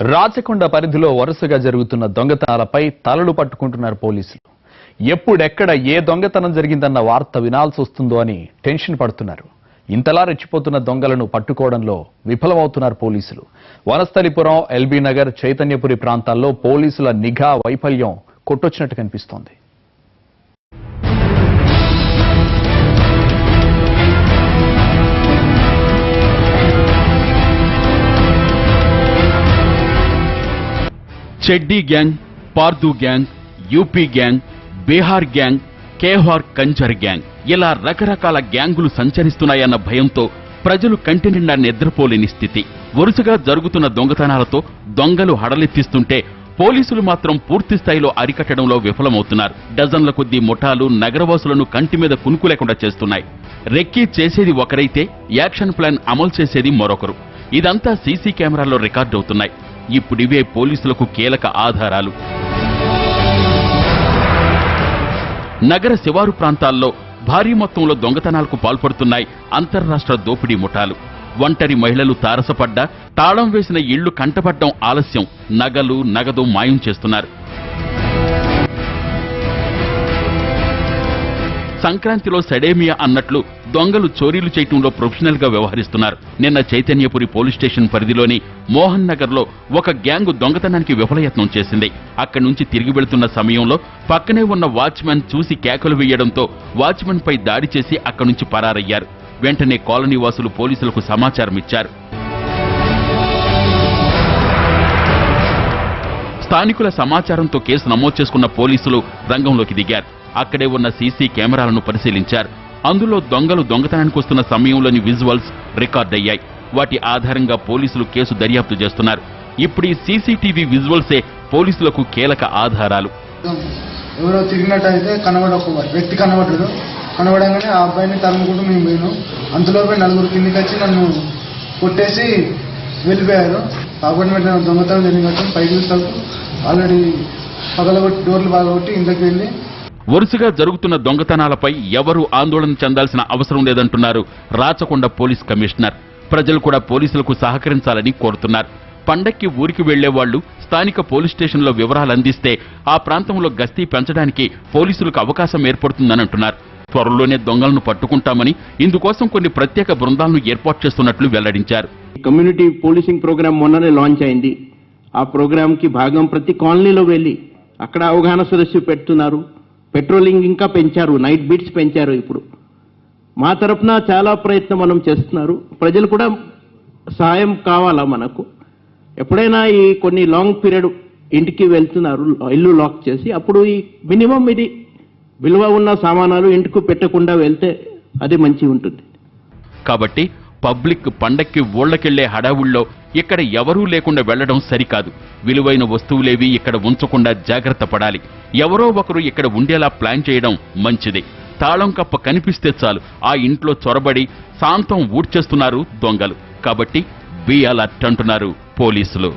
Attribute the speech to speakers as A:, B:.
A: రాచకొండ పరిధిలో వరుసగా జరుగుతున్న దొంగతనాలపై తలలు పట్టుకుంటున్నారు పోలీసులు. ఎప్పుడెక్కడ ఏ దొంగతనం జరిగిందన్న వార్త వినాల్సి వస్తుందో అని టెన్షన్ పడుతున్నారు. ఇంతలా రెచ్చిపోతున్న దొంగలను పట్టుకోవడంలో విఫలమవుతున్నారు పోలీసులు. వనస్థలిపురం ఎల్బీ నగర్ చైతన్యపురి ప్రాంతాల్లో పోలీసుల నిఘా వైఫల్యం కొట్టొచ్చినట్టు కనిపిస్తోంది.
B: చెడ్డీ gang Pardhi gang UP gang Bihar gang Kehar Kanjar gang. ఇలా రకరకాల గ్యాంగులు సంచరిస్తున్నాయన్న భయంతో ప్రజలు కంటి నిండా నిద్రపోలేని స్థితి. వరుసగా జరుగుతున్న దొంగతనాలతో దొంగలు హడలెత్తిస్తుంటే పోలీసులు మాత్రం పూర్తి స్థాయిలో అరికట్టడంలో విఫలమవుతున్నారు. డజన్ల కొద్దీ ముఠాలు నగరవాసులను కంటి మీద కునుకు లేకుండా చేస్తున్నాయి. రెక్కీ చేసేది ఒకరైతే యాక్షన్ ప్లాన్ అమలు చేసేది మరొకరు. ఇదంతా సీసీ కెమెరాల్లో రికార్డవుతున్నాయి. ఇప్పుడివే పోలీసులకు కీలక ఆధారాలు. నగర శివారు ప్రాంతాల్లో భారీ మొత్తంలో దొంగతనాలకు పాల్పడుతున్నాయి అంతర్రాష్ట్ర దోపిడీ ముఠాలు. ఒంటరి మహిళలు తారసపడ్డా తాళం వేసిన ఇళ్ళు కంటపడ్డం ఆలస్యం. నగలు నగదు మాయం చేస్తున్నారు. సంక్రాంతిలో సెడేమియా అన్నట్లు దొంగలు చోరీలు చేయటంలో ప్రొఫెషనల్గా వ్యవహరిస్తున్నారు. నిన్న చైతన్యపురి పోలీస్ స్టేషన్ పరిధిలోని మోహన్ నగర్లో ఒక గ్యాంగు దొంగతనానికి విఫలయత్నం చేసింది. అక్కడి నుంచి తిరిగి వెళుతున్న సమయంలో పక్కనే ఉన్న వాచ్మెన్ చూసి కేకలు వేయడంతో వాచ్మెన్ పై దాడి చేసి అక్కడి నుంచి పరారయ్యారు. వెంటనే కాలనీ వాసులు పోలీసులకు సమాచారం ఇచ్చారు స్థానికుల సమాచారంతో కేసు నమోదు చేసుకున్న పోలీసులు రంగంలోకి దిగారు. అక్కడే ఉన్న సీసీ కెమెరాలను పరిశీలించారు. అందులో దొంగలు దొంగతనానికి వస్తున్న సమయంలోని విజువల్స్ రికార్డయ్యాయి. వాటి ఆధారంగా పోలీసులు కేసు దర్యాప్తు చేస్తున్నారు. ఇప్పుడు ఈ సీసీటీవీ విజువల్సే పోలీసులకు కీలక ఆధారాలు.
C: ఎవరో తిరిగినట్టయితే కనబడ ఒక వ్యక్తి కనబడ్డాడు కనబడంగానే ఆ అబ్బాయిని తరుముకుంటూ మేము పోయినాం. అంతలోపే నలుగురు కిందికి వచ్చి నన్ను కొట్టేసి వెళ్ళిపోయారు. అపార్ట్మెంట్ దొంగతనం జరిగినట్టు పైకి చూస్తాకు ఆల్రెడీ పగలగొట్టి డోర్లు బాగొట్టి ఇంట్లోకి వెళ్ళి
B: వరుసగా జరుగుతున్న దొంగతనాలపై ఎవరూ ఆందోళన చెందాల్సిన అవసరం లేదంటున్నారు రాచకొండ పోలీస్ కమిషనర్. ప్రజలు కూడా పోలీసులకు సహకరించాలని కోరుతున్నారు. పండక్కి ఊరికి వెళ్ళే వాళ్ళు స్థానిక పోలీస్ స్టేషన్లో వివరాలు అందిస్తే ఆ ప్రాంతంలో గస్తీ పెంచడానికి పోలీసులకు అవకాశం ఏర్పడుతుందని అంటున్నారు. త్వరలోనే దొంగలను పట్టుకుంటామని ఇందుకోసం కొన్ని ప్రత్యేక బృందాలను ఏర్పాటు చేస్తున్నట్లు వెల్లడించారు.
D: కమ్యూనిటీ పోలీసింగ్ ప్రోగ్రామ్ మొన్ననే లాంచ్ అయింది. ఆ ప్రోగ్రాంకి భాగం ప్రతి కాలనీలో వెళ్ళి అక్కడ అవగాహన సదస్సు పెడుతున్నారు. పెట్రోలింగ్ ఇంకా పెంచారు. నైట్ బీట్స్ పెంచారు ఇప్పుడు. మా తరపున చాలా ప్రయత్నం మనం చేస్తున్నారు. ప్రజలు కూడా సహాయం కావాలా మనకు? ఎప్పుడైనా ఈ కొన్ని లాంగ్ పీరియడ్ ఇంటికి వెళ్తున్నారు. ఇల్లు లాక్ చేసి అప్పుడు ఈ మినిమం ఇది విలువ ఉన్న సామానాలు ఇంటికి పెట్టకుండా వెళ్తే అది మంచి ఉంటుంది.
B: కాబట్టి పబ్లిక్ పండక్కి ఊళ్ళకెళ్ళే హడావుల్లో ఇక్కడ ఎవరూ లేకుండా వెళ్ళడం సరికాదు. విలువైన వస్తువులేవి ఇక్కడ ఉంచకుండా జాగ్రత్త పడాలి. ఎవరో ఒకరు ఇక్కడ ఉండేలా ప్లాన్ చేయడం మంచిది. తాళం కప్ప కనిపిస్తే చాలు. ఆ ఇంట్లో చొరబడి శాంతం ఊడ్చేస్తున్నారు దొంగలు. కాబట్టి బీ అలర్ట్ అంటున్నారు పోలీసులు.